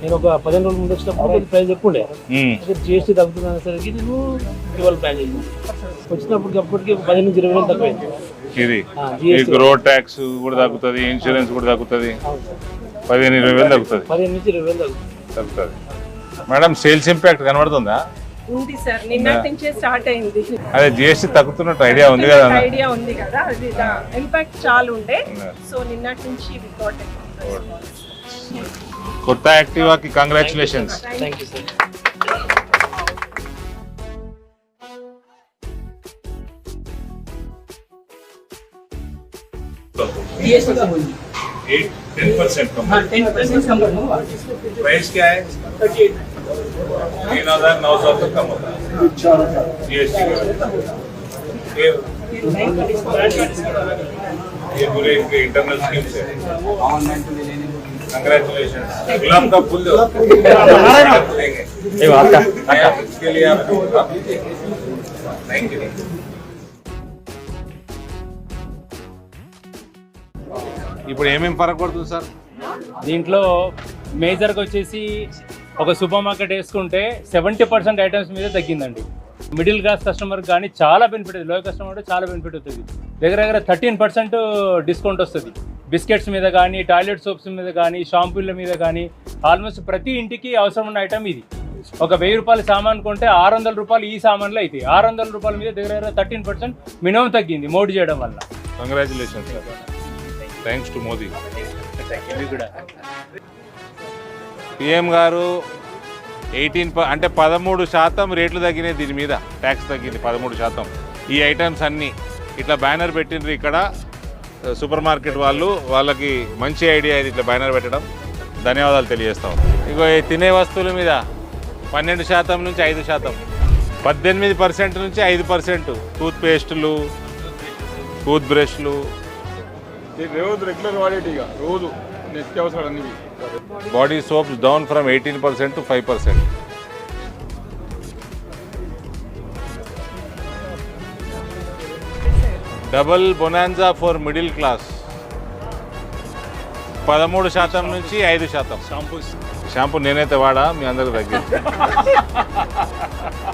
నేను ఒక పదిహేను రోజుల ముందు వచ్చినప్పుడు ప్రైస్ ఎక్కువ ఉండే తగ్గుతుంది అనేసరికి నేను ఇవాళ ప్లాన్ చేశాను వచ్చినప్పుడు అప్పటికి పదిహేను నుంచి ఇరవై వేలు తక్కువైంది. ఇది రోడ్ ట్యాక్స్ కూడా తగ్గుతుంది ఇన్సూరెన్స్ కూడా తగ్గుతుంది. పదిహేను ఇరవై వేలు తగ్గుతుంది. పదిహేను నుంచి ఇరవై వేలు తగ్గుతుంది. తగ్గుతుంది. మేడం సేల్స్ ఇంపాక్ట్ కనబడుతుందా? ఉంది సార్ నిన్నటి నుంచే స్టార్ట్ అయింది. అదే జిఎస్టీ తగ్గుతున్నట్టు ఐడియా ఉంది కదా? ఐడియా ఉంది కదా అది ఇంపాక్ట్ చాలా ఉండే. సో నిన్నటి నుంచి. కొత్త యాక్టివాకి congratulations thank you sir eight ten percent come price क्या है? तीन हज़ार नौ सौ तक कम होता है। जीएसटी की ये ये पूरे इनके इंटरनल स्कीम्स है। कंग्रेचुलेशन गुलाब का फूल देंगे इसके लिए आप आप थैंक यू ఇప్పుడు ఏమేమి ఫరక్ పడుతుంది సార్? దీంట్లో మేజర్గా వచ్చేసి ఒక సూపర్ మార్కెట్ వేసుకుంటే సెవెంటీ పర్సెంట్ ఐటమ్స్ మీద తగ్గిందండి. మిడిల్ క్లాస్ కస్టమర్ కానీ చాలా బెనిఫిట్లో కస్టమర్ చాలా బెనిఫిట్ అవుతుంది. దగ్గర దగ్గర థర్టీన్ పర్సెంట్ డిస్కౌంట్ వస్తుంది. బిస్కెట్స్ మీద కానీ టాయిలెట్ సోప్స్ మీద కానీ షాంపూల మీద కానీ ఆల్మోస్ట్ ప్రతి ఇంటికి అవసరం ఉన్న ఐటమ్ ఇది. ఒక వెయ్యి రూపాయల సామాన్ కొంటే ఆరు వందల రూపాయలు ఈ సామాన్లు అవుతాయి ఆరు వందల రూపాయల మీద దగ్గర దగ్గర థర్టీన్ పర్సెంట్ మినిమం తగ్గింది మోడీ చేయడం వల్ల. Congratulation sir thanks to Modi. PM గారు ఎయిటీన్ అంటే పదమూడు శాతం రేట్లు తగ్గినాయి దీని మీద. ట్యాక్స్ తగ్గింది పదమూడు శాతం. ఈ ఐటమ్స్ అన్నీ ఇట్లా బ్యానర్ పెట్టిండ్రు ఇక్కడ సూపర్ మార్కెట్ వాళ్ళు. వాళ్ళకి మంచి ఐడియా ఇది ఇట్లా బ్యానర్ పెట్టడం. ధన్యవాదాలు తెలియజేస్తాం ఇగో ఈ తినే వస్తువుల మీద పన్నెండు శాతం నుంచి ఐదు శాతం. పద్దెనిమిది పర్సెంట్ నుంచి ఐదు పర్సెంట్. టూత్ పేస్టులు టూత్ బ్రష్లు రోజు రెగ్యులర్ వాడేటి ఇక రోజు నిత్యావసరాలు అన్ని body soaps down from eighteen percent to five percent double bonanza for middle class పదమూడు శాతం నుంచి ఐదు శాతం. షాంపూ షాంపూ నేనైతే వాడా మీ అందరికి తగ్గింది